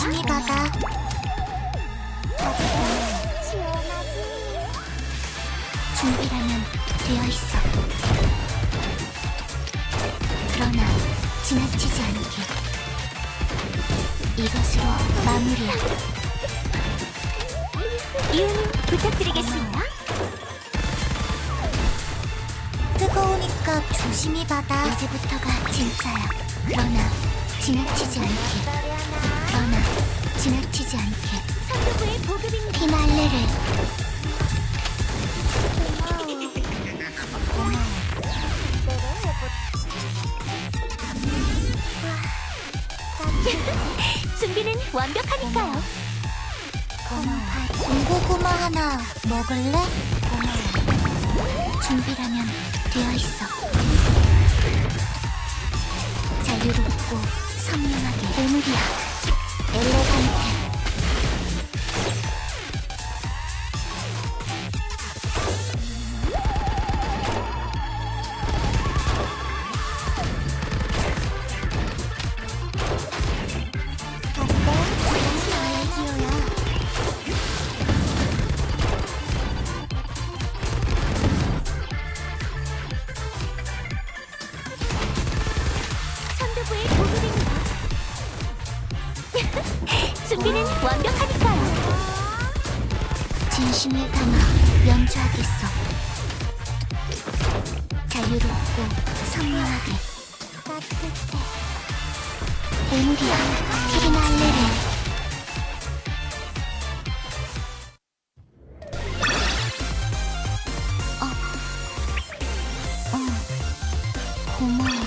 조심히 받아. 준비라면 되어 있어. 그러나 지나치지 않게. 이것으로 마무리야. 이유는 부탁드리겠습니다. 뜨거우니까 조심히 받아. 이제부터가 진짜야. 그러나 지나치지 않게. 그러나 지나치지 않게. 선두부의 보급입니다. 피날레를 준비는 완벽하니까요. 군고구마 하나 먹을래? 준비라면 되어 있어. 자유롭고 선명하게 오늘이야. 선두부의 보급입니다. 준비는 완벽하니까요. 진심을 담아 연주하겠어. 자유롭고 선명하게 따뜻해. 오늘이야. 피리날레를 어, 어, 고마워.